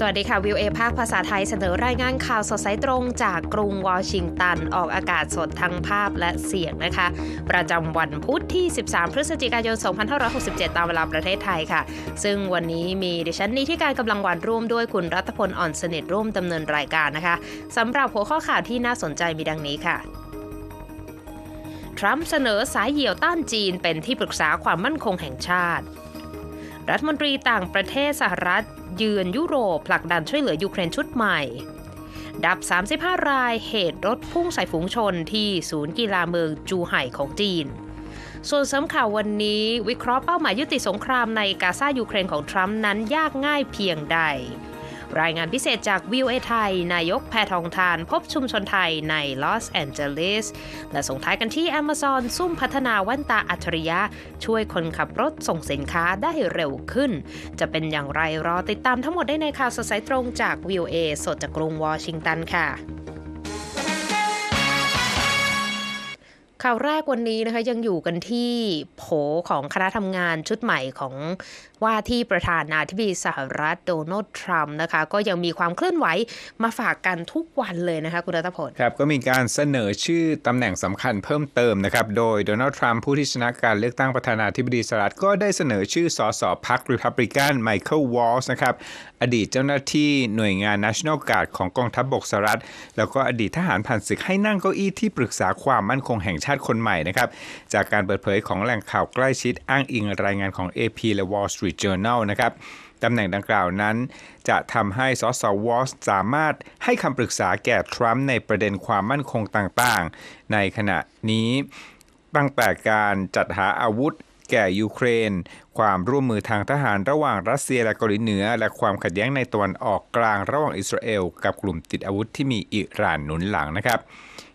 สวัสดีค่ะวิวเอภาคภาษาไทยเสนอรายงานข่าวสดสายตรงจากกรุงวอชิงตัน ออกอากาศสดทั้งภาพและเสียงนะคะ ประจำวันพุธที่ 13 พฤศจิกายน 2567 ตามเวลาประเทศไทยค่ะ ซึ่งวันนี้มีดิฉันนี้ที่การกำลังวันร่วมด้วยคุณรัตพลอ่อนสนิทร่วมดำเนินรายการนะคะสำหรับหัวข้อข่าวที่น่าสนใจมีดังนี้ค่ะทรัมป์เสนอสายเหี่ยวต้านจีนเป็นที่ปรึกษาความมั่นคงแห่งชาติ รัฐมนตรีต่างประเทศสหรัฐเยือนยุโรปผลักดันช่วยเหลือยูเครนชุดใหม่ ดับ 35 รายเหตุรถพุ่งใส่ฝูงชนที่ศูนย์กีฬาเมืองจูไห่ของจีน ส่วนสำข่าววันนี้วิเคราะห์เป้าหมายยุติสงครามในกาซายูเครนของทรัมป์นั้นยากง่ายเพียงใด รายงานพิเศษจากวิวเอไทย นายกแพทองทาน พบชุมชนไทยในลอสแอนเจลิส และส่งท้ายกันที่ Amazon ซุ่มพัฒนาแว่นตาอัจฉริยะ ช่วยคนขับรถส่งสินค้าได้เร็วขึ้น จะเป็นอย่างไรรอติดตามทั้งหมดได้ในข่าวสดสายตรงจากวิวเอสดจากกรุงวอชิงตันค่ะ ข่าวแรกวันนี้นะคะยังอยู่กันที่โผของคณะทำงานชุดใหม่ของว่าที่ประธานาธิบดีสหรัฐโดนัลด์ทรัมป์นะคะก็ยังมีความเคลื่อนไหวมาฝากกันทุกวันเลยนะคะคุณรัตพลครับก็มีการเสนอชื่อตำแหน่งสำคัญเพิ่มเติมนะครับโดยโดนัลด์ทรัมป์ผู้ที่ชนะการเลือกตั้งประธานาธิบดีสหรัฐก็ได้เสนอชื่อสสพรรคริพับลิกันไมเคิลวอลส์นะครับอดีตเจ้าหน้าที่หน่วยงาน National Guard ของกองทัพบบกสหรัฐ แล้วก็อดีตทหารผ่านศึกให้นั่งเก้าอี้ที่ปรึกษาความมั่นคงแห่งชาติคนใหม่นะครับ จากการเปิดเผยของแหล่งข่าวใกล้ชิดอ้างอิงรายงานของ AP และ Wall Street Journal นะครับตำแหน่งดังกล่าวนั้น จะทำให้สสวอสสามารถให้คำปรึกษาแก่ทรัมป์ในประเด็นความมั่นคงต่างๆ ในขณะนี้ตั้งแต่การจัดหาอาวุธ แก่ยูเครน ความร่วมมือทางทหารระหว่างรัสเซียและเกาหลีเหนือ และความขัดแย้งในตะวันออกกลางระหว่างอิสราเอลกับกลุ่มติดอาวุธที่มีอิหร่านหนุนหลังนะครับ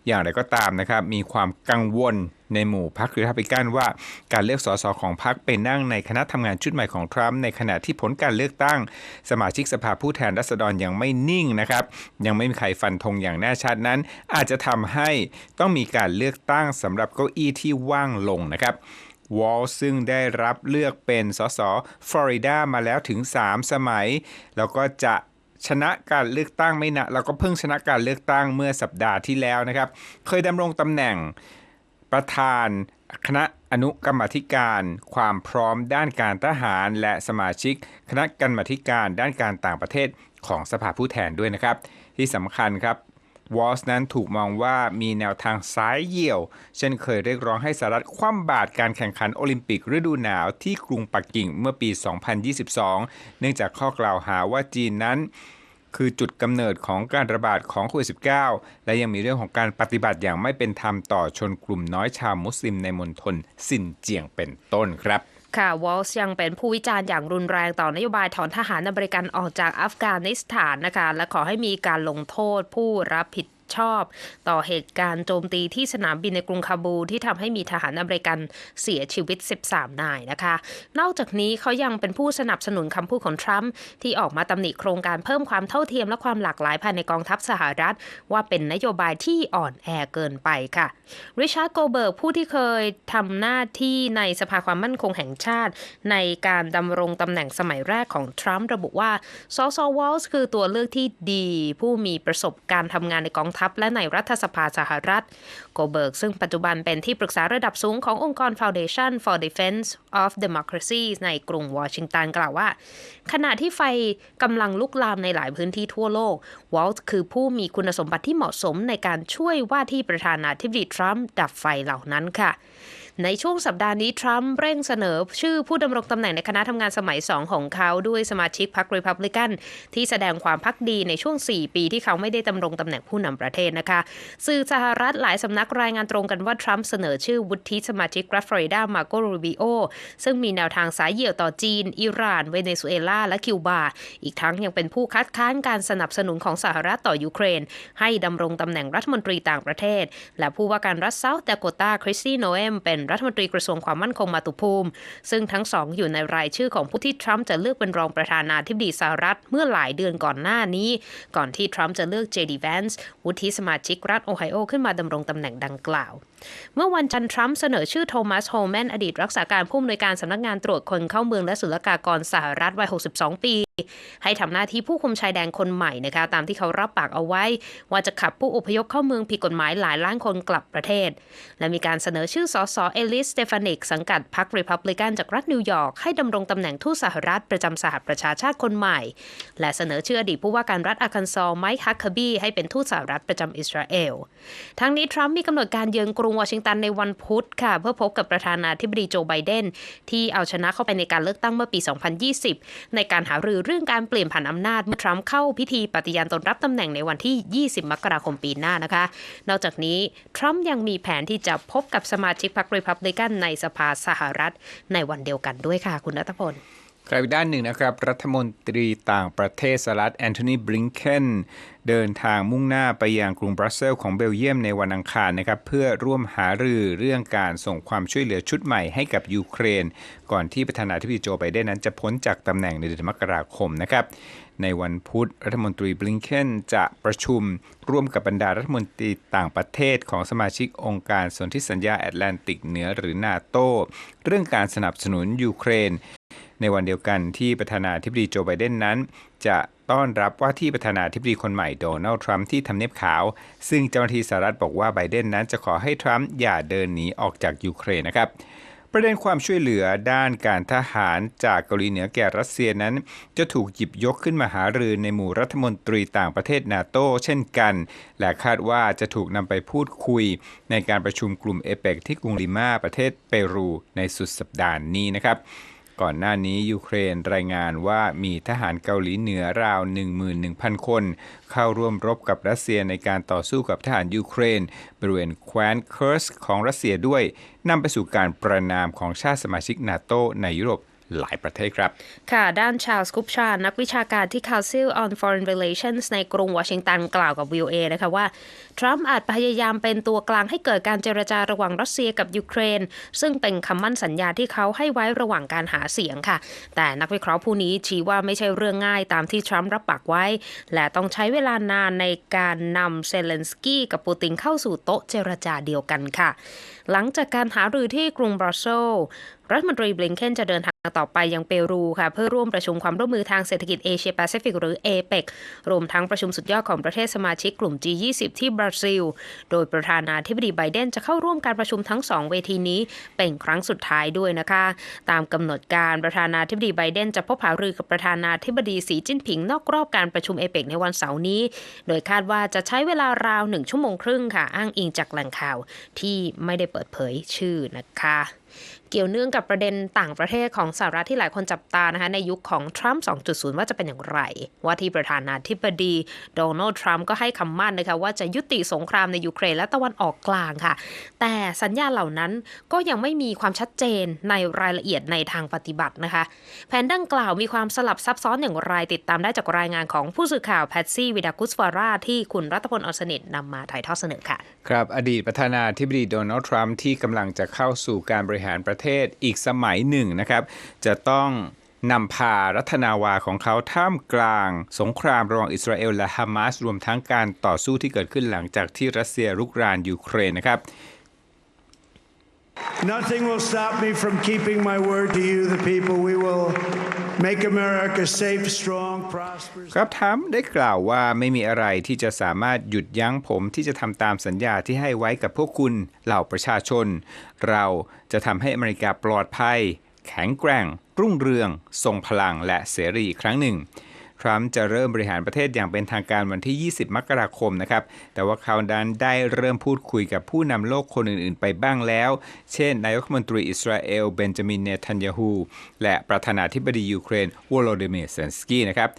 อย่างไรก็ตามนะครับมีความกังวลในหมู่พรรครีพับลิกันว่าการเลือกสสของพรรคไปนั่งในคณะทำงานชุดใหม่ของทรัมป์ในขณะที่ผลการเลือกตั้ง สมาชิกสภาผู้แทนราษฎรยังไม่นิ่งนะครับ ยังไม่มีใครฟันธงอย่างแน่ชัดนั้น อาจจะทำให้ต้องมีการเลือกตั้งสำหรับเก้าอี้ที่ว่างลงนะครับ วอลซึ่งได้รับเลือกเป็นสสฟลอริดามาแล้วถึง 3 สมัย แล้วก็จะชนะการเลือกตั้งไม่นะแล้วก็เพิ่งชนะการเลือกตั้งเมื่อสัปดาห์ที่แล้วนะครับ เคยดำรงตำแหน่งประธานคณะอนุกรรมธิการความพร้อมด้านการทหาร และสมาชิก คณะกรรมธิการด้านการต่างประเทศของสภาผู้แทนด้วยนะครับ ที่สำคัญครับ วอลส์นั้นถูกมองว่ามีแนวทางซ้ายเหี่ยว เช่นเคยเรียกร้องให้สหรัฐคว่ำบาตรการแข่งขันโอลิมปิกฤดูหนาวที่กรุงปักกิ่งเมื่อปี 2022 เนื่องจากข้อกล่าวหาว่าจีนนั้นคือจุดกำเนิดของการระบาดของโควิด -19 และยังมีเรื่องของการปฏิบัติอย่างไม่เป็นธรรมต่อชนกลุ่มน้อยชาวมุสลิมในมณฑลซินเจียงเป็นต้นครับ ค่ะวอลส์ยังเป็นผู้วิจารณ์อย่างรุนแรงต่อนโยบายถอนทหารอเมริกันออกจากอัฟกานิสถานนะคะ และขอให้มีการลงโทษผู้รับผิด ชอบ ต่อเหตุการณ์โจมตีที่สนามบินในกรุงคาบูที่ทำให้มีทหารอเมริกันเสียชีวิต 13 นายนะคะ นอกจากนี้เขายังเป็นผู้สนับสนุนคำพูดของทรัมป์ที่ออกมาตำหนิโครงการเพิ่มความเท่าเทียมและความหลากหลายภายในกองทัพสหรัฐ ว่าเป็นนโยบายที่อ่อนแอเกินไปค่ะริชาร์ดโกเบิร์กผู้ที่เคยทำหน้าที่ในสภาความมั่นคงแห่งชาติ ในการดำรงตำแหน่งสมัยแรกของทรัมป์ระบุว่าซอซอวอลส์คือตัวเลือกที่ดี ผู้มีประสบการณ์ทำงานในกองทัพและในรัฐสภาสหรัฐ โกเบิร์กซึ่งปัจจุบันเป็นที่ปรึกษาระดับสูงขององค์กร Foundation for Defense of Democracy ในกรุงวอชิงตันกล่าวว่า ขณะที่ไฟกำลังลุกลามในหลายพื้นที่ทั่วโลก วอลต์คือผู้มีคุณสมบัติที่เหมาะสมในการช่วยว่าที่ประธานาธิบดีทรัมป์ดับไฟเหล่านั้นค่ะ ในช่วงสัปดาห์นี้ ทรัมป์เร่งเสนอชื่อผู้ดำรงตำแหน่งในคณะทำงานสมัย 2 ของเขาด้วยสมาชิกพรรครีพับลิกัน ที่แสดงความพักดีในช่วง 4 ปีที่เขาไม่ได้ดำรงตำแหน่งผู้นำประเทศนะคะ สื่อสหรัฐหลายสำนักรายงานตรงกันว่า ทรัมป์เสนอชื่อวุฒิสมาชิกรัฐฟลอริดามาโกรูบิโอซึ่งมีแนวทางสายเหี่ยวต่อจีน อิหร่าน เวเนซุเอลา และคิวบา อีกทั้งยังเป็นผู้คัดค้านการสนับสนุนของสหรัฐต่อยูเครน ให้ดำรงตำแหน่งรัฐมนตรีต่างประเทศ และผู้ว่าการรัฐเซาท์ดาโกตาคริสตี้โนเอมเป็นรัฐมนตรีกระทรวงความมั่นคงมาตุภูมิ ซึ่งทั้งสองอยู่ในรายชื่อของผู้ที่ทรัมป์จะเลือกเป็นรองประธานาธิบดีสหรัฐเมื่อหลายเดือนก่อนหน้านี้ ก่อนที่ทรัมป์จะเลือกเจดีแวนส์วุฒิสมาชิกรัฐโอไฮโอขึ้นมาดำรงตำแหน่งดังกล่าว เมื่อวันจันทร์ทรัมป์เสนอชื่อโทมัสโฮแมนอดีตรักษาการผู้อำนวยการสำนักงานตรวจคนเข้าเมืองและศุลกากรสหรัฐวัย 62 ปีให้ทำหน้าที่ผู้คุมชายแดนคนใหม่นะคะ ตามที่เขารับปากเอาไว้ ว่าจะขับผู้อพยพเข้าเมืองผิดกฎหมายหลายล้านคนกลับประเทศ และมีการเสนอชื่อสสเอลิสสเตฟานิกสังกัดพรรครีพับลิกันจากรัฐนิวยอร์กให้ดำรงตำแหน่งทูตสหรัฐประจำสหประชาชาติคนใหม่ และเสนอชื่ออดีตผู้ว่าการรัฐอาคันซอลไมค์ฮักคบีให้เป็นทูตสหรัฐประจำอิสราเอลทั้งนี้ทรัมป์มีกำหนดการเยือนกรุงวอชิงตันในวันพุธค่ะ เพื่อพบกับประธานาธิบดีโจไบเดนที่เอาชนะเข้าไปในการเลือกตั้งเมื่อปี 2020 ในการหารือเรื่องการเปลี่ยนผ่านอำนาจเมื่อทรัมป์เข้าพิธีปฏิญาณตนรับตำแหน่งในวันที่ 20 มกราคมปีหน้านะคะ นอกจากนี้ทรัมป์ยังมีแผนที่จะพบกับสมาชิกพรรครีพับลิกันในสภาสหรัฐในวันเดียวกันด้วยค่ะ คุณรัตพล ครับอีกด้านหนึ่งนะครับ รัฐมนตรีต่างประเทศสหรัฐแอนโทนีบลิงเคนเดินทางมุ่งหน้าไปยังกรุงบรัสเซลส์ของเบลเยียมในวันอังคารนะครับ เพื่อร่วมหารือเรื่องการส่งความช่วยเหลือชุดใหม่ให้กับยูเครน ก่อนที่ประธานาธิบดีโจไบเดนนั้นจะพ้นจากตำแหน่งในเดือนมกราคมนะครับในวันพุธรัฐมนตรีบลิงเคนจะประชุมร่วมกับบรรดารัฐมนตรีต่างประเทศของสมาชิกองค์การสนธิสัญญาแอตแลนติกเหนือหรือนาโตเรื่องการสนับสนุนยูเครน ในวันเดียวกันที่ประธานาธิบดีโจไบเดนนั้น จะต้อนรับว่าที่ประธานาธิบดีคนใหม่โดนัลด์ทรัมป์ที่ทำเนียบขาว ซึ่งเจ้าหน้าที่สหรัฐบอกว่าไบเดนนั้นจะขอให้ทรัมป์อย่าเดินหนีออกจากยูเครนนะครับประเด็นความช่วยเหลือด้านการทหารจากเกาหลีเหนือแก่รัสเซียนั้น จะถูกหยิบยกขึ้นมาหารือในหมู่รัฐมนตรีต่างประเทศนาโต้เช่นกัน และคาดว่าจะถูกนำไปพูดคุย ในการประชุมกลุ่มเอเปกที่กรุงลิมาประเทศเปรูในสุดสัปดาห์นี้นะครับ ก่อนหน้านี้ยูเครนรายงานว่ามีทหารเกาหลีเหนือราว 11,000 คน เข้าร่วมรบกับรัสเซียในการต่อสู้กับทหารยูเครน บริเวณแคว้นเคิร์สของรัสเซียด้วยนำไปสู่การประนามของชาติสมาชิกนาโตในยุโรป หลายประเทศครับ ค่ะ ด้านชาลส์กุปชา นักวิชาการที่ Council on Foreign Relations ในกรุงวอชิงตันกล่าวกับ VOA นะคะว่า ทรัมป์อาจพยายามเป็นตัวกลางให้เกิดการเจรจาระหว่างรัสเซียกับยูเครน ซึ่งเป็นคำมั่นสัญญาที่เขาให้ไว้ระหว่างการหาเสียงค่ะ แต่นักวิเคราะห์ผู้นี้ชี้ว่าไม่ใช่เรื่องง่ายตามที่ทรัมป์รับปากไว้ และต้องใช้เวลานานในการนำเซเลนสกี้กับปูตินเข้าสู่โต๊ะเจรจาเดียวกันค่ะ หลังจากการหารือที่กรุงบรัสเซล รัฐมนตรีบลิงเคนจะเดินทางต่อไปยังเปรูค่ะ เพื่อร่วมประชุมความร่วมมือทางเศรษฐกิจเอเชียแปซิฟิกหรือ APEC รวมทั้งประชุมสุดยอดของประเทศสมาชิกกลุ่ม G20 ที่บราซิล โดยประธานาธิบดีไบเดนจะเข้าร่วมการประชุมทั้งสองเวทีนี้เป็นครั้งสุดท้ายด้วยนะคะ ตามกำหนดการประธานาธิบดีไบเดนจะพบหารือกับประธานาธิบดีสีจิ้นผิงนอกรอบการประชุมเอเปกในวันเสาร์นี้ โดยคาดว่าจะใช้เวลาราวหนึ่งชั่วโมงครึ่งค่ะ อ้างอิงจากแหล่งข่าวที่ไม่ได้เปิดเผยชื่อนะคะ เกี่ยวเนื่องกับประเด็นต่างประเทศของสหรัฐที่หลายคนจับตานะคะในยุคของทรัมป์ 2.0 ว่าจะเป็นอย่างไร ว่าที่ประธานาธิบดีโดนัลด์ทรัมป์ก็ให้คำมั่นนะคะว่าจะยุติสงครามในยูเครนและตะวันออกกลางค่ะ แต่สัญญาเหล่านั้นก็ยังไม่มีความชัดเจนในรายละเอียดในทางปฏิบัตินะคะ แผนดังกล่าวมีความสลับซับซ้อนอย่างไรติดตามได้จากรายงานของผู้สื่อข่าวแพทซี่วิดากุสฟาราที่คุณรัตพลอสนิทนำมาถ่ายทอดเสนอค่ะ ครับอดีตประธานาธิบดีโดนัลด์ทรัมป์ที่กำลังจะเข้าสู่การบริหารประเทศอีกสมัยหนึ่งนะครับ จะต้องนำพารัฐนาวาของเขาท่ามกลาง สงครามระหว่างอิสราเอลและฮามาสรวมทั้งการต่อสู้ที่เกิดขึ้นหลังจากที่รัสเซียรุกรานยูเครนนะครับ Nothing will stop me from keeping my word to you, the people. We will make America safe, strong, prosperous. ครับทรัมป์ได้กล่าวว่าไม่มีอะไรที่จะสามารถหยุดยั้งผมที่จะทำตามสัญญาที่ให้ไว้กับพวกคุณเหล่าประชาชน เราจะทำให้อเมริกาปลอดภัย แข็งแกร่ง รุ่งเรือง ทรงพลังและเสรีอีกครั้งหนึ่ง ทรัมป์จะเริ่มบริหารประเทศอย่างเป็นทางการวันที่ 20 มกราคมนะครับ แต่ว่าเขาดันได้เริ่มพูดคุยกับผู้นำโลกคนอื่น ๆ ไปบ้างแล้ว เช่น นายกรัฐมนตรีอิสราเอล เบนจามิน เนทันยาฮู และประธานาธิบดียูเครนวโลดิเมีร์เซนสกี้นะครับ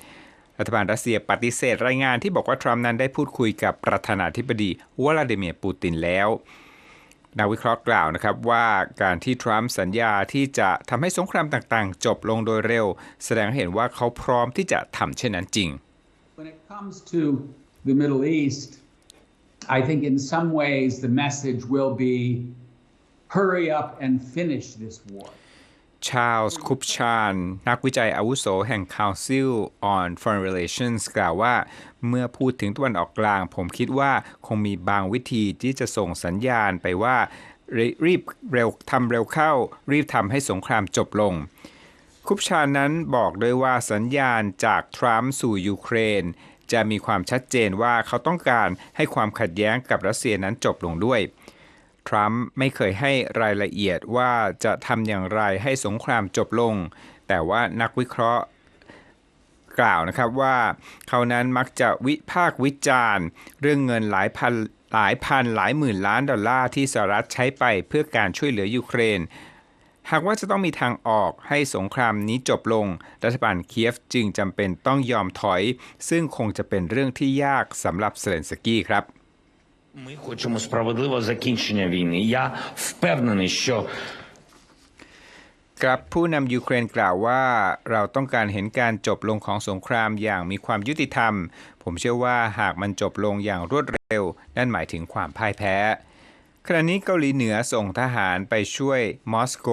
รัฐบาลรัสเซียปฏิเสธรายงานที่บอกว่าทรัมป์นั้นได้พูดคุยกับประธานาธิบดีวลาดิเมียร์ปูตินแล้ว นักวิเคราะห์กล่าวนะครับว่าการที่ทรัมป์สัญญาที่จะทำให้สงครามต่างๆ จบลงโดยเร็ว แสดงให้เห็นว่าเขาพร้อมที่จะทำเช่นนั้นจริง When it comes to the Middle East, I think in some ways the message will be hurry up and finish this war. ชาลส์คุปชานนักวิจัยอาวุโสแห่ง Council on Foreign Relations กล่าวว่า เมื่อพูดถึงตะวันออกกลาง ผมคิดว่าคงมีบางวิธีที่จะส่งสัญญาณไปว่า รีรีบเร็วทำเร็วเข้า รีบทำให้สงครามจบลง คุปชานั้นบอกด้วยว่าสัญญาณจากทรัมป์สู่ยูเครน จะมีความชัดเจนว่าเขาต้องการให้ความขัดแย้งกับรัสเซียนั้นจบลงด้วย ทรัมป์ไม่เคยให้รายละเอียดว่าจะทำอย่างไรให้สงครามจบลง แต่ว่านักวิเคราะห์กล่าวนะครับว่าเขานั้นมักจะวิพากษ์วิจารณ์เรื่องเงินหลายพันหลายพันหลายหมื่นล้านดอลลาร์ที่สหรัฐใช้ไปเพื่อการช่วยเหลือยูเครน หากว่าจะต้องมีทางออกให้สงครามนี้จบลง รัฐบาลเคียฟจึงจำเป็นต้องยอมถอย ซึ่งคงจะเป็นเรื่องที่ยากสำหรับเซเลนสกี้ครับ Ми хочемо справедливого закінчення війни. Я впевнений, що ครับผู้นำยูเครนกล่าวว่าเราต้องการเห็นการจบลงของสงครามอย่างมีความยุติธรรม ผมเชื่อว่าหากมันจบลงอย่างรวดเร็ว นั่นหมายถึงความพ่ายแพ้ ขณะนี้เกาหลีเหนือส่งทหารไปช่วยมอสโก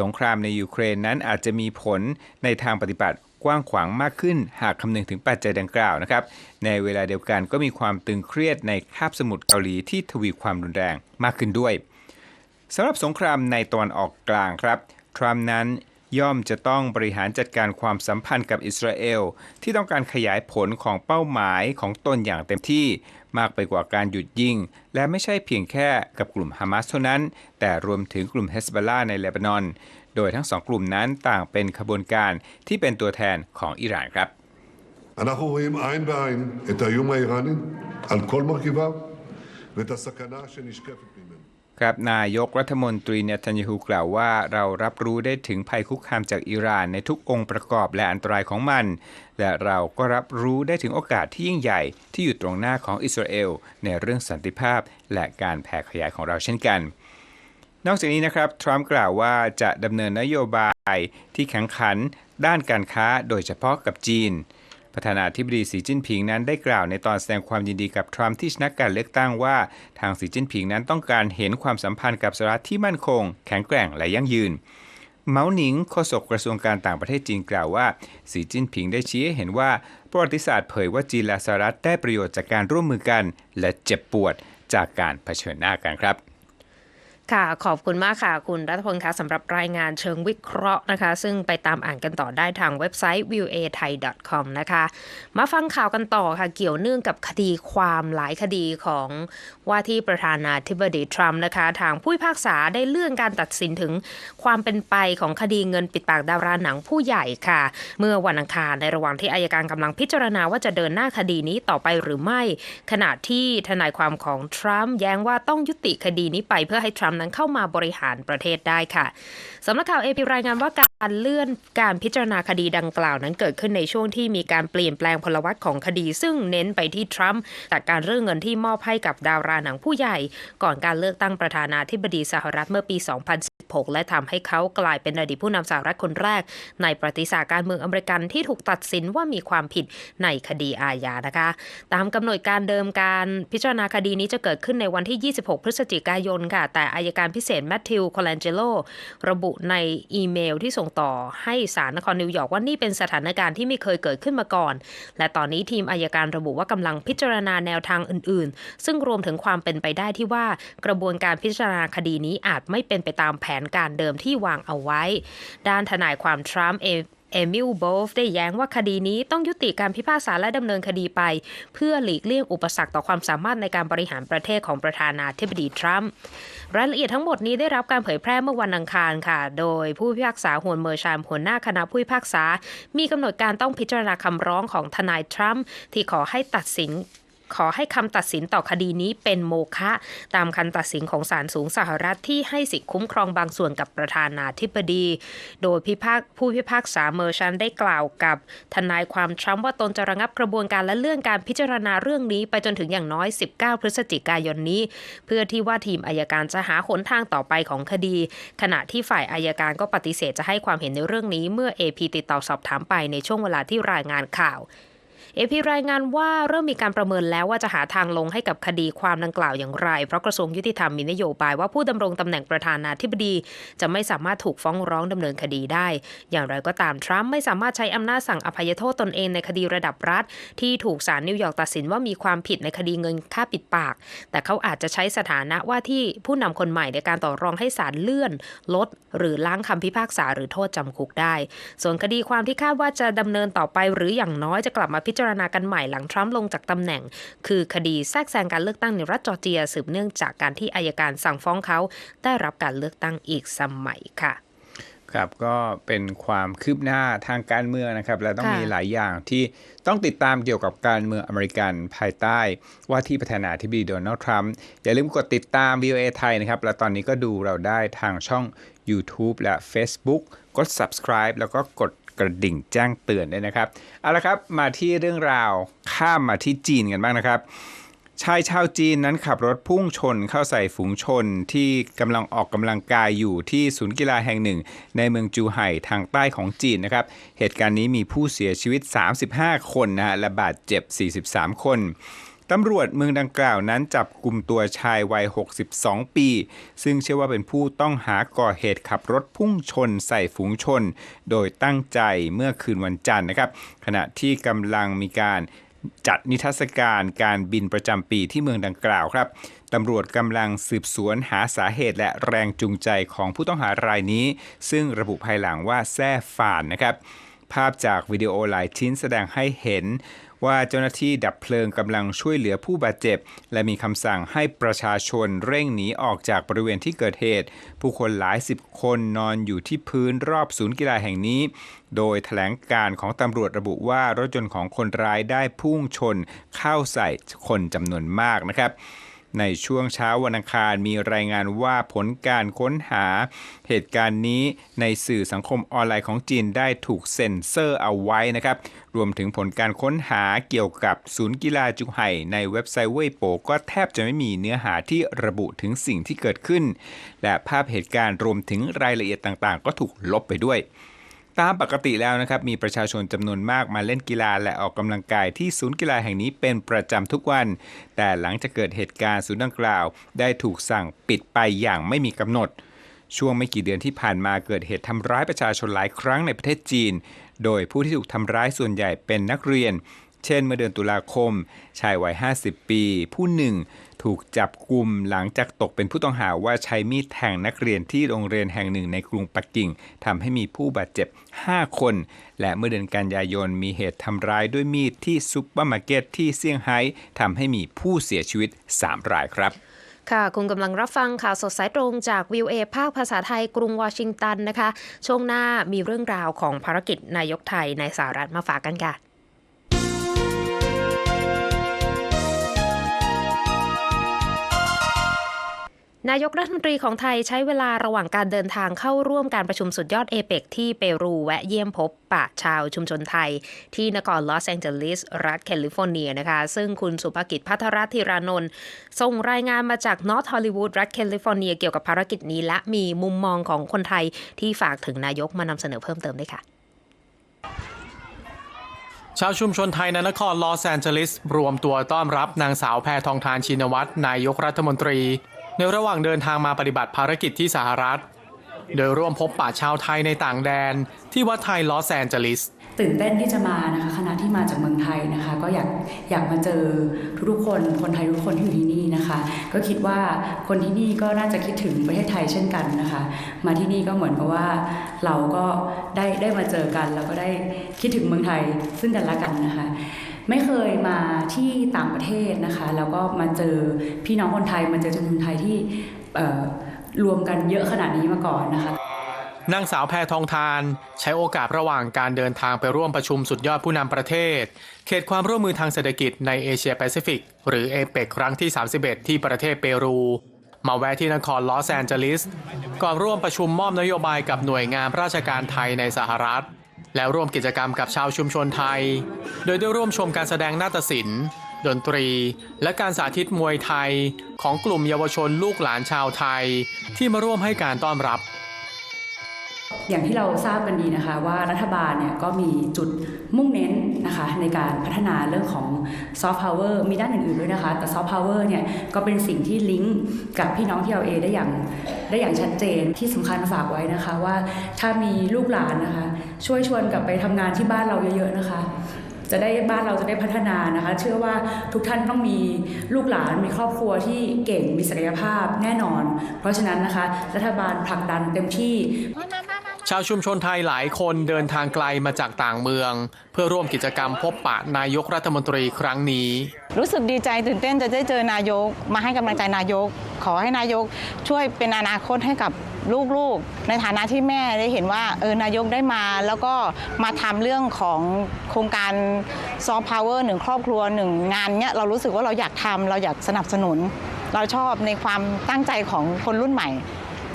สงครามในยูเครนนั้นอาจจะมีผลในทางปฏิบัติ กว้างขวางมากขึ้น หากคำนึงถึงปัจจัยดังกล่าวนะครับ ในเวลาเดียวกันก็มีความตึงเครียดในคาบสมุทรเกาหลีที่ทวีความรุนแรงมากขึ้นด้วยสำหรับสงครามในตะวันออกกลางครับ ทรัมป์นั้นย่อมจะต้องบริหารจัดการความสัมพันธ์กับอิสราเอล ที่ต้องการขยายผลของเป้าหมายของตนอย่างเต็มที่มากไปกว่าการหยุดยิง และไม่ใช่เพียงแค่กับกลุ่มฮามาสเท่านั้น แต่รวมถึงกลุ่มเฮสบอลลาในเลบานอน โดยทั้งสองกลุ่มนั้นต่างเป็นขบวนการที่เป็นตัวแทนของอิหร่านครับ אנחנו רואים עין בעין את האיום האיראני על כל מרכיביו ואת הסכנה שנשקפת ממנו. ครับนายกรัฐมนตรีเนทันยาฮูกล่าวว่าเรารับรู้ได้ถึงภัยคุกคามจากอิหร่านในทุกองค์ประกอบและอันตรายของมัน และเราก็รับรู้ได้ถึงโอกาสที่ยิ่งใหญ่ที่อยู่ตรงหน้าของอิสราเอล ในเรื่องสันติภาพ และการแผ่ขยายของเราเช่นกัน นอกจากนี้นะครับ ทรัมป์กล่าวว่าจะดำเนินนโยบายที่แข็งขันด้านการค้าโดยเฉพาะกับจีน ประธานาธิบดีสีจิ้นผิงนั้นได้กล่าวในตอนแสดงความยินดีกับทรัมป์ที่ชนะการเลือกตั้งว่า ทางสีจิ้นผิงนั้นต้องการเห็นความสัมพันธ์กับสหรัฐที่มั่นคง แข็งแกร่งและยั่งยืนเมาหนิงโฆษกกระทรวงการต่างประเทศจีนกล่าวว่า สีจิ้นผิงได้ชี้ให้เห็นว่าประวัติศาสตร์เผยว่าจีนและสหรัฐได้ประโยชน์จากการร่วมมือกัน และเจ็บปวดจากการเผชิญหน้ากันครับ ค่ะ ขอบคุณมากค่ะ คุณรัฐพลคะสำหรับรายงานเชิงวิเคราะห์นะคะ ซึ่งไปตามอ่านกันต่อได้ทางเว็บไซต์ viewa.thai.com นะคะ มาฟังข่าวกันต่อค่ะ เกี่ยวเนื่องกับคดีความหลายคดีของว่าที่ประธานาธิบดีทรัมป์นะคะ ทางผู้พิพากษาได้เลื่อนการตัดสินถึงความเป็นไปของคดีเงินปิดปากดาราหนังผู้ใหญ่ค่ะ เมื่อวันอังคารในระหว่างที่อายการกำลังพิจารณาว่าจะเดินหน้าคดีนี้ต่อไปหรือไม่ ขณะที่ทนายความของทรัมป์แย้งว่าต้องยุติคดีนี้ไปเพื่อให้ทรัมป์นั้นเข้ามาบริหารประเทศได้ค่ะสำนักข่าวเอพีรายงานว่าการเลื่อนการพิจารณาคดีดังกล่าวนั้นเกิดขึ้นในช่วงที่มีการเปลี่ยนแปลงพลวัตของคดี ซึ่งเน้นไปที่ทรัมป์จากการเรื่องเงินที่มอบให้กับดาราหนังผู้ใหญ่ ก่อนการเลือกตั้งประธานาธิบดีสหรัฐเมื่อปี2016 และทำให้เขากลายเป็นอดีตผู้นำสหรัฐคนแรก ในประวัติศาสตร์การเมืองอเมริกันที่ถูกตัดสินว่ามีความผิดในคดีอาญานะคะ ตามกำหนดการเดิมการพิจารณาคดีนี้จะเกิดขึ้นในวันที่ 26 พฤศจิกายนค่ะ แต่อายการพิเศษแมทธิวคอลันเจโลระบุในอีเมลที่ส่งต่อให้ศาลนครนิวยอร์กว่านี่เป็นสถานการณ์ที่ไม่เคยเกิดขึ้นมาก่อน และตอนนี้ทีมอายการระบุว่ากำลังพิจารณาแนวทางอื่น ๆ ซึ่งรวมถึงความเป็นไปได้ที่ว่ากระบวนการพิจารณาคดีนี้อาจไม่เป็นไปตามแผแผนการเดิมที่วางเอาไว้ ด้านทนายความทรัมป์เอเอมิลโบฟได้แย้งว่าคดีนี้ต้องยุติการพิพากษาและดำเนินคดีไป เพื่อหลีกเลี่ยงอุปสรรคต่อความสามารถในการบริหารประเทศของประธานาธิบดีทรัมป์รายละเอียดทั้งหมดนี้ได้รับการเผยแพร่เมื่อวันอังคารค่ะ โดยผู้พิพากษาฮวนเมอร์ชามหัวหน้าคณะผู้พิพากษา มีกำหนดการต้องพิจารณาคำร้องของทนายทรัมป์ที่ขอให้ตัดสิน ขอให้คำตัดสินต่อคดีนี้เป็นโมฆะตามคำตัดสินของศาลสูงสหรัฐที่ให้สิทธิคุ้มครองบางส่วนกับประธานาธิบดี โดยพิพากผู้พิพากษาเมอร์ชันได้กล่าวกับทนายความทรัมป์ว่าตนจะระงับกระบวนการและเลื่อนการพิจารณาเรื่องนี้ไปจนถึงอย่างน้อย 19 พฤศจิกายนนี้ เพื่อที่ว่าทีมอายการจะหาหนทางต่อไปของคดี ขณะที่ฝ่ายอายการก็ปฏิเสธจะให้ความเห็นในเรื่องนี้เมื่อ AP ติดต่อสอบถามไปในช่วงเวลาที่รายงานข่าว เอพีรายงานว่าเริ่มมีการประเมินแล้วว่าจะหาทางลงให้กับคดีความดังกล่าวอย่างไร เพราะกระทรวงยุติธรรมมีนโยบายว่าผู้ดำรงตำแหน่งประธานาธิบดี จะไม่สามารถถูกฟ้องร้องดำเนินคดีได้ อย่างไรก็ตามทรัมป์ไม่สามารถใช้อำนาจสั่งอภัยโทษตนเองในคดีระดับรัฐ ที่ถูกศาลนิวยอร์กตัดสินว่ามีความผิดในคดีเงินค่าปิดปาก แต่เขาอาจจะใช้สถานะว่าที่ผู้นำคนใหม่ในการต่อรองให้ศาลเลื่อน ลด หรือล้างคำพิพากษาหรือโทษจำคุกได้ ส่วนคดีความที่คาดว่าจะดำเนินต่อไปหรืออย่างน้อยจะกลับมาพิจารณากันใหม่หลังทรัมป์ลงจากตำแหน่ง คือคดีแทรกแซงการเลือกตั้งในรัฐจอร์เจีย สืบเนื่องจากการที่อายการสั่งฟ้องเขาได้รับการเลือกตั้งอีกสมัยค่ะครับก็เป็นความคืบหน้าทางการเมืองนะครับ และต้องค่ะมีหลายอย่างที่ต้องติดตามเกี่ยวกับการเมืองอเมริกันภายใต้ ว่าที่ประธานาธิบดีโดนัลด์ทรัมป์อย่าลืมกดติดตาม VOA ไทยนะครับ และตอนนี้ก็ดูเราได้ทางช่อง YouTube และ Facebook กด subscribe แล้วก็กด กระดิ่งแจ้งเตือนด้วยนะครับเอาละครับมาที่เรื่องราวข้ามมาที่จีนกันบ้างนะครับ ชายชาวจีนนั้นขับรถพุ่งชนเข้าใส่ฝูงชนที่กำลังออกกำลังกายอยู่ที่ศูนย์กีฬาแห่งหนึ่ง ในเมืองจูไห่ทางใต้ของจีนนะครับ เหตุการณ์นี้มีผู้เสียชีวิต 35 คนนะฮะและบาดเจ็บ 43 คน ตำรวจเมืองดังกล่าวนั้นจับกลุ่มตัวชายวัย 62 ปี ซึ่งเชื่อว่าเป็นผู้ต้องหาก่อเหตุขับรถพุ่งชนใส่ฝูงชน โดยตั้งใจเมื่อคืนวันจันทร์นะครับ ขณะที่กำลังมีการจัดนิทรรศการการบินประจำปีที่เมืองดังกล่าวครับตำรวจกำลังสืบสวนหาสาเหตุและแรงจูงใจของผู้ต้องหารายนี้ ซึ่งระบุภายหลังว่าแซ่ฝานนะครับ ภาพจากวิดีโอหลายชิ้นแสดงให้เห็น ว่าเจ้าหน้าที่ดับเพลิงกำลังช่วยเหลือผู้บาดเจ็บ และมีคำสั่งให้ประชาชนเร่งหนีออกจากบริเวณที่เกิดเหตุ ผู้คนหลายสิบคนนอนอยู่ที่พื้นรอบศูนย์กีฬาแห่งนี้ โดยแถลงการของตำรวจระบุว่ารถยนต์ของคนร้ายได้พุ่งชนเข้าใส่คนจำนวนมากนะครับ ในช่วงเช้าวันอังคารมีรายงานว่าผลการค้นหาเหตุการณ์นี้ในสื่อสังคมออนไลน์ของจีนได้ถูกเซ็นเซอร์เอาไว้นะครับ รวมถึงผลการค้นหาเกี่ยวกับศูนย์กีฬาจุไห่ในเว็บไซต์เว่ยโปก็แทบจะไม่มีเนื้อหาที่ระบุถึงสิ่งที่เกิดขึ้น และภาพเหตุการณ์รวมถึงรายละเอียดต่างๆ ก็ถูกลบไปด้วย ตามปกติแล้วนะครับมีประชาชนจำนวนมากมาเล่นกีฬาและออกกำลังกายที่ศูนย์กีฬาแห่งนี้เป็นประจำทุกวัน แต่หลังจากเกิดเหตุการณ์ศูนย์ดังกล่าว ได้ถูกสั่งปิดไปอย่างไม่มีกำหนด ช่วงไม่กี่เดือนที่ผ่านมาเกิดเหตุทำร้ายประชาชนหลายครั้งในประเทศจีน โดยผู้ที่ถูกทำร้ายส่วนใหญ่เป็นนักเรียน เช่นเมื่อเดือนตุลาคม ชายวัย 50 ปี ผู้หนึ่ง ถูกจับกลุ่มหลังจากตกเป็นผู้ต้องหาว่าใช้มีดแทงนักเรียนที่โรงเรียนแห่งหนึ่งในกรุงปักกิ่งทำให้มีผู้บาดเจ็บ 5 คน และเมื่อเดือนกันยายนมีเหตุทำร้ายด้วยมีดที่ซุปเปอร์มาร์เก็ตที่เซี่ยงไฮ้ทำให้มีผู้เสียชีวิต 3 รายครับค่ะ คุณกำลังรับฟังข่าวสดสายตรงจากวิวเอภาคภาษาไทยกรุงวอชิงตันนะคะ ช่วงหน้ามีเรื่องราวของภารกิจนายกไทยในสหรัฐมาฝากกันค่ะ นายกรัฐมนตรีของไทยใช้เวลาระหว่างการเดินทางเข้าร่วมการประชุมสุดยอดเอเปกที่เปรูแวะเยี่ยมพบปะชาวชุมชนไทย ที่นครลอสแองเจลิส รัฐแคลิฟอร์เนียนะคะ ซึ่งคุณสุภกิจพัทรธีรานนท์ส่งรายงานมาจากนอร์ทฮอลลีวูดรัฐแคลิฟอร์เนียเกี่ยวกับภารกิจนี้ และมีมุมมองของคนไทยที่ฝากถึงนายกมานำเสนอเพิ่มเติมด้วยค่ะชาวชุมชนไทยในนครลอสแอนเจลิส รวมตัวต้อนรับนางสาวแพทองทานชินวัตรนายกรัฐมนตรี ในระหว่างเดินทางมาปฏิบัติภารกิจที่สหรัฐ โดยร่วมพบปะชาวไทยในต่างแดน ที่วัดไทยลอสแอนเจลิสตื่นเต้นที่จะมานะคะคณะที่มาจากเมืองไทยนะคะ ก็อยากอยากมาเจอทุกๆคนคนไทยทุกคนที่อยู่ที่นี่นะคะ ก็คิดว่าคนที่นี่ก็น่าจะคิดถึงประเทศไทยเช่นกันนะคะ มาที่นี่ก็เหมือนกับว่าเราก็ได้ได้มาเจอกันแล้วก็ได้คิดถึงเมืองไทยซึ่งกันและกันนะคะ ไม่เคยมาที่ต่างประเทศนะคะ แล้วก็มาเจอพี่น้องคนไทยมาเจอชุมชนไทยที่รวมกันเยอะขนาดนี้มาก่อนนะคะนางสาวแพทองทาน ใช้โอกาสระหว่างการเดินทางไปร่วมประชุมสุดยอดผู้นำประเทศ เขตความร่วมมือทางเศรษฐกิจในเอเชียแปซิฟิก หรือเอเปกครั้งที่ 31 ที่ประเทศเปรู มาแวะที่นครลอสแอนเจลิส ก่อนร่วมประชุมมอบนโยบายกับหน่วยงานราชการไทยในสหรัฐ แล้วร่วมกิจกรรมกับชาวชุมชนไทย โดยได้ร่วมชมการแสดงนาฏศิลป์ดนตรี และการสาธิตมวยไทย ของกลุ่มเยาวชนลูกหลานชาวไทย ที่มาร่วมให้การต้อนรับ อย่างที่เราทราบกันดีนะคะว่ารัฐบาลเนี่ยก็มีจุดมุ่งเน้นนะคะในการพัฒนาเรื่องของซอฟต์พาวเวอร์มีด้านอื่นๆด้วยนะคะ แต่ซอฟต์พาวเวอร์เนี่ยก็เป็นสิ่งที่ลิงก์กับพี่น้องที่เราเอได้อย่างได้อย่างชัดเจนที่สำคัญฝากไว้นะคะว่าถ้ามีลูกหลานนะคะ ช่วยชวนกลับไปทำงานที่บ้านเราเยอะๆนะคะจะได้บ้านเราจะได้พัฒนานะคะ เชื่อว่าทุกท่านต้องมีลูกหลานมีครอบครัวที่เก่งมีศักยภาพแน่นอน เพราะฉะนั้นนะคะ รัฐบาลผลักดันเต็มที่ ชาวชุมชนไทยหลายคนเดินทางไกลมาจากต่างเมือง เพื่อร่วมกิจกรรมพบปะนายกรัฐมนตรีครั้งนี้ รู้สึกดีใจตื่นเต้นจะได้เจอนายก มาให้กำลังใจนายก ขอให้นายกช่วยเป็นอนาคตให้กับลูกๆ ในฐานะที่แม่ได้เห็นว่าเออนายกได้มา แล้วก็มาทำเรื่องของโครงการซอฟต์พาวเวอร์หนึ่งครอบครัวหนึ่งงานเนี้ยเรารู้สึกว่าเราอยากทำเราอยากสนับสนุน เราชอบในความตั้งใจของคนรุ่นใหม่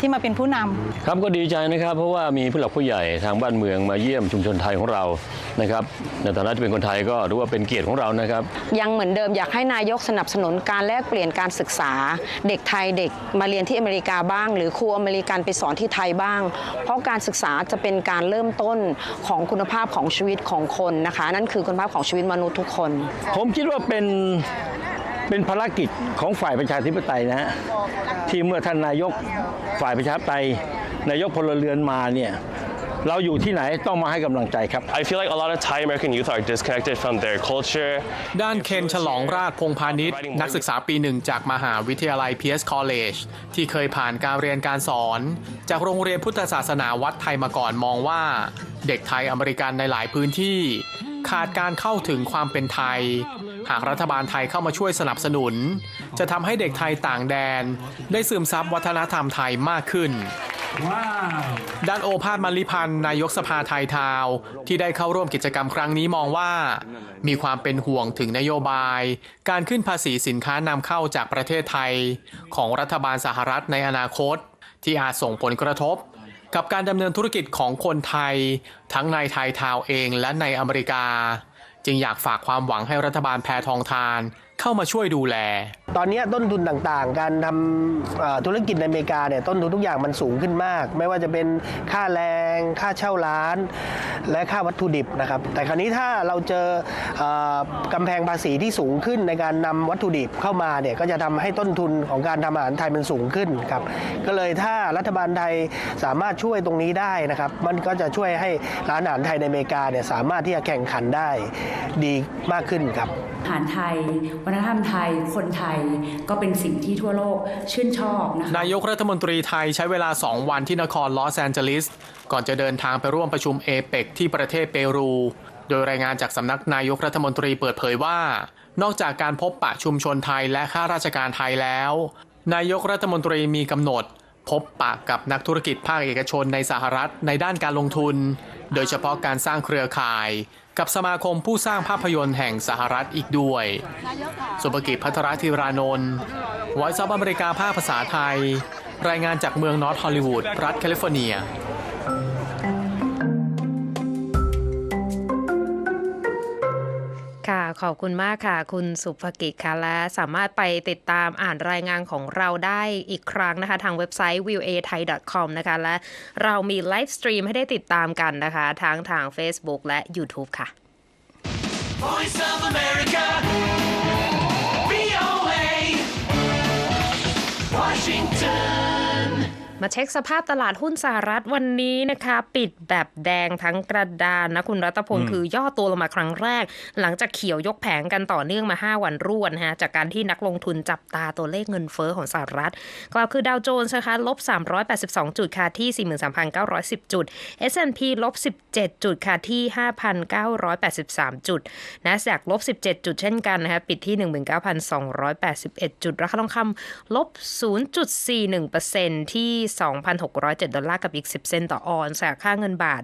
ที่มาเป็นผู้นำครับก็ดีใจนะครับเพราะว่ามีผู้หลักผู้ใหญ่ทางบ้านเมืองมาเยี่ยมชุมชนไทยของเรานะครับในฐานะที่เป็นคนไทยก็รู้ว่าเป็นเกียรติของเรานะครับ ยังเหมือนเดิมอยากให้นายกสนับสนุนการแลกเปลี่ยนการศึกษา เด็กไทยเด็กมาเรียนที่อเมริกาบ้าง หรือครูอเมริกันไปสอนที่ไทยบ้าง เพราะการศึกษาจะเป็นการเริ่มต้นของคุณภาพของชีวิตของคนนะคะ นั่นคือคุณภาพของชีวิตมนุษย์ทุกคน ผมคิดว่าเป็น เป็นภารกิจของฝ่ายประชาธิปไตยนะฮะที่เมื่อท่านนายกฝ่ายประชาธิปไตย นายกพลเรือนมาเนี่ยเราอยู่ที่ไหนต้องมาให้กำลังใจครับ I feel like a lot of Thai American youth are disconnected from their culture. ด้านเคนฉลองราชพงพาณิชย์ นักศึกษาปีหนึ่งจากมหาวิทยาลัย PS College ที่เคยผ่านการเรียนการสอน จากโรงเรียนพุทธศาสนาวัดไทยมาก่อนมองว่า เด็กไทยอเมริกันในหลายพื้นที่ ขาดการเข้าถึงความเป็นไทย หากรัฐบาลไทยเข้ามาช่วยสนับสนุน จะทำให้เด็กไทยต่างแดน ได้ซึมซับวัฒนธรรมไทยมากขึ้นด้านโอภาสมาลิพันธ์นายกสภาไทยทาวน์ที่ได้เข้าร่วมกิจกรรมครั้งนี้มองว่า มีความเป็นห่วงถึงนโยบาย การขึ้นภาษีสินค้านำเข้าจากประเทศไทย ของรัฐบาลสหรัฐในอนาคต ที่อาจส่งผลกระทบ กับการดำเนินธุรกิจของคนไทย ทั้งในไทยทาวน์เองและในอเมริกา จึงอยากฝากความหวังให้รัฐบาลแพทองทาน เข้ามาช่วยดูแล ตอนนี้ต้นทุนต่างๆ การทำธุรกิจในอเมริกาเนี่ยต้นทุนทุกอย่างมันสูงขึ้นมาก ไม่ว่าจะเป็นค่าแรงค่าเช่าร้าน และค่าวัตถุดิบนะครับ แต่คราวนี้ถ้าเราเจออ่อกำแพงภาษีที่สูงขึ้นในการนำวัตถุดิบเข้ามาเนี่ยก็จะทำให้ต้นทุนของการทำอาหารไทยมันสูงขึ้นครับก็เลยถ้ารัฐบาลไทยสามารถช่วยตรงนี้ได้นะครับ มันก็จะช่วยให้ร้านอาหารไทยในอเมริกาเนี่ยสามารถที่จะแข่งขันได้ดีมากขึ้นครับอาหารไทยวันธรรมไทยคนไทยก็เป็นสิ่งที่ทั่วโลกชื่นชอบนะคะนายกรัฐมนตรีไทยใช้เวลา 2 วันที่นครลอสแอนเจลิส ก่อนจะเดินทางไปร่วมประชุมเอเปกที่ประเทศเปรู โดยรายงานจากสำนักนายกรัฐมนตรีเปิดเผยว่า นอกจากการพบปะชุมชนไทยและข้าราชการไทยแล้ว นายกรัฐมนตรีมีกำหนด พบปะกับนักธุรกิจภาคเอกชนในสหรัฐในด้านการลงทุน โดยเฉพาะการสร้างเครือข่าย กับสมาคมผู้สร้างภาพยนตร์แห่งสหรัฐอีกด้วย สุภกิจพัทรธีรานนท์ไวซ์ซับอเมริกาภาคภาษาไทย รายงานจากเมืองนอร์ทฮอลลีวูดรัฐแคลิฟอร์เนีย ค่ะ ขอบคุณมากค่ะ คุณสุภกิจค่ะและสามารถไปติดตามอ่านรายงานของเราได้อีกครั้งนะคะ ทางเว็บไซต์ viewai.com นะคะ และเรามีไลฟ์สตรีมให้ได้ติดตามกันนะคะทั้งทาง Facebook และ YouTube ค่ะ Voice of America. VOA. Washington. มาเช็คสภาพตลาดหุ้นสหรัฐวันนี้นะคะ ปิดแบบแดงทั้งกระดานนะคุณรัตพลคือย่อตัวลงมาครั้งแรก หลังจากเขียวยกแผงกันต่อเนื่องมา 5 วันรวดนะฮะจากการที่นักลงทุนจับตาตัวเลขเงินเฟอ้อของสหรัฐกล่าวคือดาวโจนส์นะคะลบ 382 จุดค่ะที่ 43,910 จุด S&P ลบ 17 จุดค่ะที่ 5,983 จุด NASDAQ ลบ 17 จุดเช่นกันนะคะปิดที่ 19,281 จุด ราคาทองคำลบ 0.41%ที่2,607 ดอลลาร์กับอีก 10 เซนต์ต่อออนซ์ค่ะค่าเงินบาท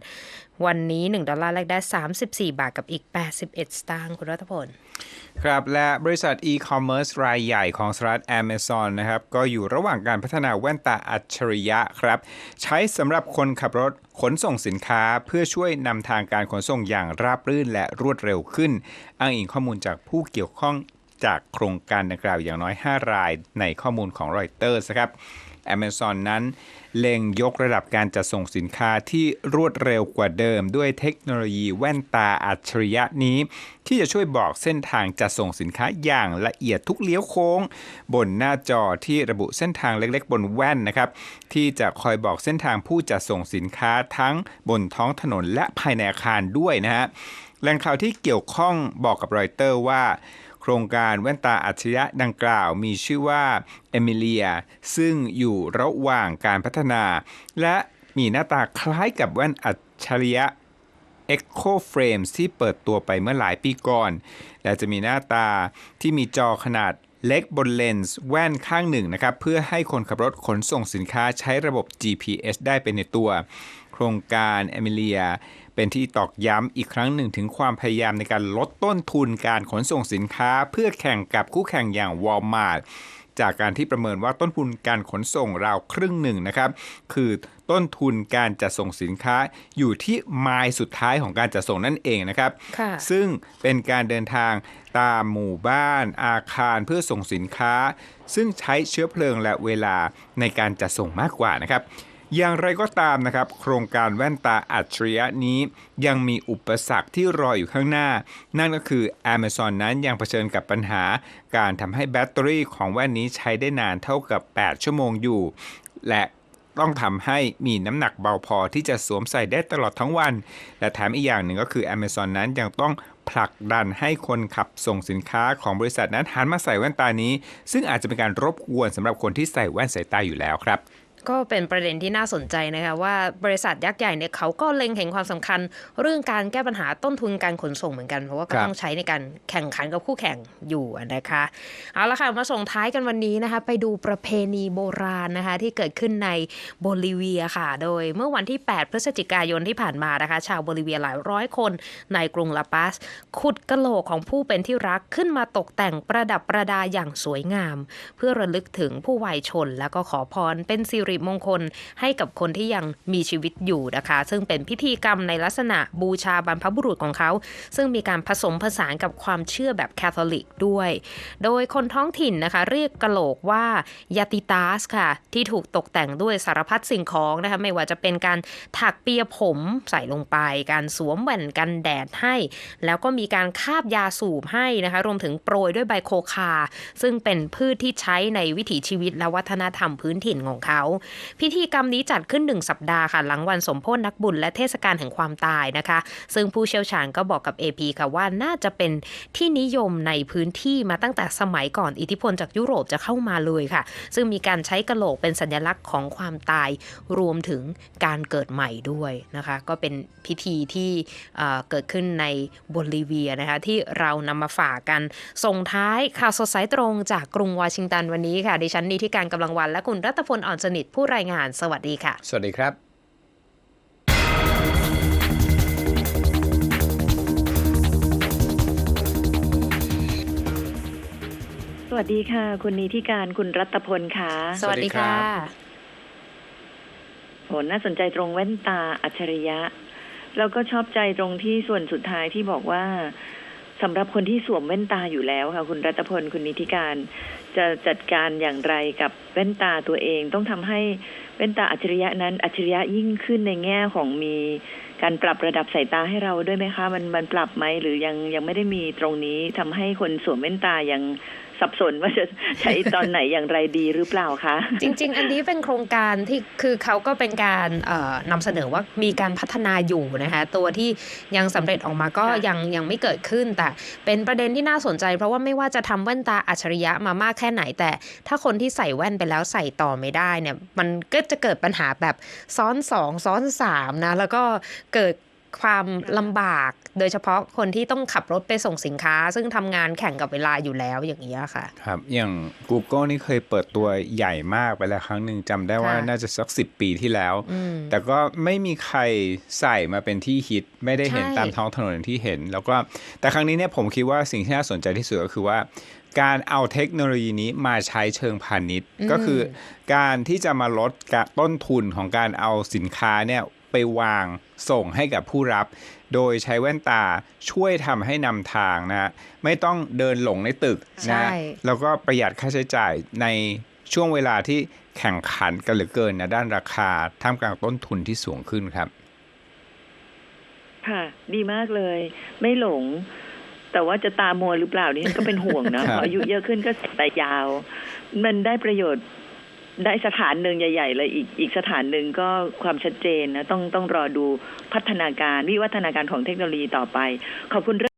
วันนี้ 1 ดอลลาร์แลกได้ 34 บาทกับอีก 81 สตางค์คุณรัฐพล ครับ และบริษัทอีคอมเมิร์ซรายใหญ่ของสหรัฐ Amazon นะครับ ก็อยู่ระหว่างการพัฒนาแว่นตาอัจฉริยะครับ ใช้สำหรับคนขับรถขนส่งสินค้าเพื่อช่วยนำทางการขนส่งอย่างราบรื่นและรวดเร็วขึ้น อ้างอิงข้อมูลจากผู้เกี่ยวข้องจากโครงการดังกล่าวอย่างน้อย 5 รายในข้อมูลของรอยเตอร์ครับ Amazon นั้น เล็งยกระดับการจัดส่งสินค้าที่รวดเร็วกว่าเดิม ด้วยเทคโนโลยีแว่นตาอัจฉริยะนี้ ที่จะช่วยบอกเส้นทางจัดส่งสินค้าอย่างละเอียดทุกเลี้ยวโค้ง บนหน้าจอที่ระบุเส้นทางเล็กๆ บนแว่นนะครับที่จะคอยบอกเส้นทางผู้จัดส่งสินค้าทั้งบนท้องถนนและภายในอาคารด้วยนะฮะแหล่งข่าวที่เกี่ยวข้องบอกกับรอยเตอร์ว่า ครงการแว่นตาอัจฉริยะดังกล่าวมีชื่อว่าเอมิเลียซึ่งอยู่ระหว่างการพัฒนา และมีหน้าตาคล้ายกับแว่นอัจฉริยะ Echo Frames ที่เปิดตัวไปเมื่อหลายปีก่อน และจะมีหน้าตาที่มีจอขนาดเล็กบนเลนส์แว่นข้างหนึ่งนะครับ เพื่อให้คนขับรถขนส่งสินค้าใช้ระบบ GPS ได้เป็นในตัว โครงการเอมิเลีย เป็นที่ตอกย้ำอีกครั้งหนึ่งถึงความพยายามในการลดต้นทุนการขนส่งสินค้า เพื่อแข่งกับคู่แข่งอย่าง Walmart จากการที่ประเมินว่าต้นทุนการขนส่งราวครึ่งหนึ่งนะครับ คือต้นทุนการจัดส่งสินค้าอยู่ที่ไมล์สุดท้ายของการจัดส่งนั่นเองนะครับค่ะซึ่งเป็นการเดินทางตามหมู่บ้าน อาคารเพื่อส่งสินค้า ซึ่งใช้เชื้อเพลิงและเวลาในการจัดส่งมากกว่านะครับ อย่างไรก็ตามนะครับ โครงการแว่นตาอัจฉริยะนี้ยังมีอุปสรรคที่รออยู่ข้างหน้า นั่นก็คือ Amazon นั้นยังเผชิญกับปัญหา การทำให้แบตเตอรี่ของแว่นนี้ใช้ได้นานเท่ากับ 8 ชั่วโมงอยู่ และต้องทำให้มีน้ำหนักเบาพอที่จะสวมใส่ได้ตลอดทั้งวัน และแถมอีกอย่างหนึ่งก็คือ Amazon นั้นยังต้องผลักดันให้คนขับส่งสินค้าของบริษัทนั้นหันมาใส่แว่นตานี้ ซึ่งอาจจะเป็นการรบกวนสำหรับคนที่ใส่แว่นสายตาอยู่แล้วครับ ก็เป็นประเด็นที่น่าสนใจนะคะว่าบริษัทยักษ์ใหญ่เนี่ยเขาก็เล็งเห็นความสำคัญ เรื่องการแก้ปัญหาต้นทุนการขนส่งเหมือนกันเพราะว่าก็ต้องใช้ในการแข่งขันกับคู่แข่งอยู่นะคะเอาละค่ะมาส่งท้ายกันวันนี้นะคะ ไปดูประเพณีโบราณนะคะ ที่เกิดขึ้นในโบลิเวียค่ะ โดยเมื่อวันที่ 8 พฤศจิกายนที่ผ่านมานะคะ ชาวโบลิเวียหลายร้อยคนในกรุงลาปัสขุดกะโหลกของผู้เป็นที่รักขึ้นมาตกแต่งประดับประดาอย่างสวยงาม เพื่อระลึกถึงผู้วัยชน แล้วก็ขอพรเป็นสิริมงคล ให้กับคนที่ยังมีชีวิตอยู่นะคะ ซึ่งเป็นพิธีกรรมในลักษณะบูชาบรรพบุรุษของเขา ซึ่งมีการผสมผสานกับความเชื่อแบบแคทอลิกด้วย โดยคนท้องถิ่นนะคะ เรียกกะโหลกว่ายาติตาสค่ะ ที่ถูกตกแต่งด้วยสารพัดสิ่งของนะคะไม่ว่าจะเป็นการถักเปียผมใส่ลงไป การสวมแว่นกันแดดให้ แล้วก็มีการคาบยาสูบให้นะคะรวมถึงโปรยด้วยใบโคคา ซึ่งเป็นพืชที่ใช้ในวิถีชีวิตและวัฒนธรรมพื้นถิ่นของเขาพิธีกรรมนี้จัดขึ้นหนึ่งสัปดาห์ค่ะ หลังวันสมโพธนักบุญและเทศกาลแห่งความตายนะคะ ซึ่งผู้เชี่ยวชาญก็บอกกับ AP ค่ะว่าน่าจะเป็นที่นิยมในพื้นที่มาตั้งแต่สมัยก่อนอิทธิพลจากยุโรปจะเข้ามาเลยค่ะ ซึ่งมีการใช้กระโหลกเป็นสัญลักษณ์ของความตายรวมถึงการเกิดใหม่ด้วยนะคะ ก็เป็นพิธีที่เเกิดขึ้นในโบลิเวียนะคะ ที่เรานำมาฝากกันส่งท้ายข่าวสดสายตรงจากกรุงวอชิงตันวันนี้ค่ะ ดิฉันนีที่การกำลังวันและคุณรัตพลอ่อนสนิทผู้รายงาน สวัสดีค่ะ สวัสดีครับสวัสดีค่ะ คุณนีที่การคุณรัตพลค่ะ สวัสดีค่ะ ผลน่าสนใจตรงแว่นตาอัจฉริยะ แล้วก็ชอบใจตรงที่ส่วนสุดท้ายที่บอกว่าสำหรับคนที่สวมแว่นตาอยู่แล้วค่ะ คุณรัตพลคุณนิติการ จะจัดการอย่างไรกับแว่นตาตัวเอง ต้องทำให้แว่นตาอัจฉริยะนั้น อัจฉริยะยิ่งขึ้นในแง่ของมีการปรับระดับสายตาให้เราด้วยไหมคะ มันมันปรับไหมหรือยังยังไม่ได้มีตรงนี้ทำให้คนสวมแว่นตายัง สับสนว่าจะใช้ตอนไหนอย่างไรดีหรือเปล่าคะ จริง ๆ อันนี้เป็นโครงการที่คือเขาก็เป็นการเอ่อนำเสนอว่ามีการพัฒนาอยู่นะคะตัวที่ยังสำเร็จออกมาก็ยังยังไม่เกิดขึ้น แต่เป็นประเด็นที่น่าสนใจ เพราะว่าไม่ว่าจะทำแว่นตาอัจฉริยะมามากแค่ไหน แต่ถ้าคนที่ใส่แว่นไปแล้วใส่ต่อไม่ได้เนี่ยมันก็จะเกิดปัญหาแบบซ้อนสองซ้อนสามนะแล้วก็เกิด ความลำบาก โดยเฉพาะคนที่ต้องขับรถไปส่งสินค้า ซึ่งทำงานแข่งกับเวลาอยู่แล้วอย่างนี้ยค่ะ ครับ อย่าง Google นี่เคยเปิดตัวใหญ่มากไปแล้วครั้งหนึ่งจำได้ว่าค่ะน่าจะสักสิปีที่แล้วอืมแต่ก็ไม่มีใครใส่มาเป็นที่ฮิต ไม่ได้เห็นใช่ตามท้องถนนอย่างที่เห็น แล้วก็แต่ครั้งนี้เนี่ยผมคิดว่าสิ่งที่น่าสนใจที่สุดก็คือว่าการเอาเทคโนโลยีนี้มาใช้เชิงพาณิชย์อืมก็คือการที่จะมาลดกะต้นทุนของการเอาสินค้าเนี่ย ไปวางส่งให้กับผู้รับ โดยใช้แว่นตาช่วยทำให้นำทางนะฮะไม่ต้องเดินหลงในตึกนะใช่ฮะแล้วก็ประหยัดค่าใช้จ่ายในช่วงเวลาที่แข่งขันกันเหลือเกินนะด้านราคาท่ามกลางต้นทุนที่สูงขึ้นครับ ค่ะ ดีมากเลย ไม่หลง แต่ว่าจะตามัวหรือเปล่านี่ก็เป็นห่วงนะครัพบออายุเยอะขึ้นก็แต่ยาว มันได้ประโยชน์ ได้สถานหนึ่งใหญ่ ๆ เลยอีกอีกสถานหนึ่งก็ความชัดเจนนะต้องต้องรอดูพัฒนาการวิวัฒนาการของเทคโนโลยีต่อไป ขอบคุณ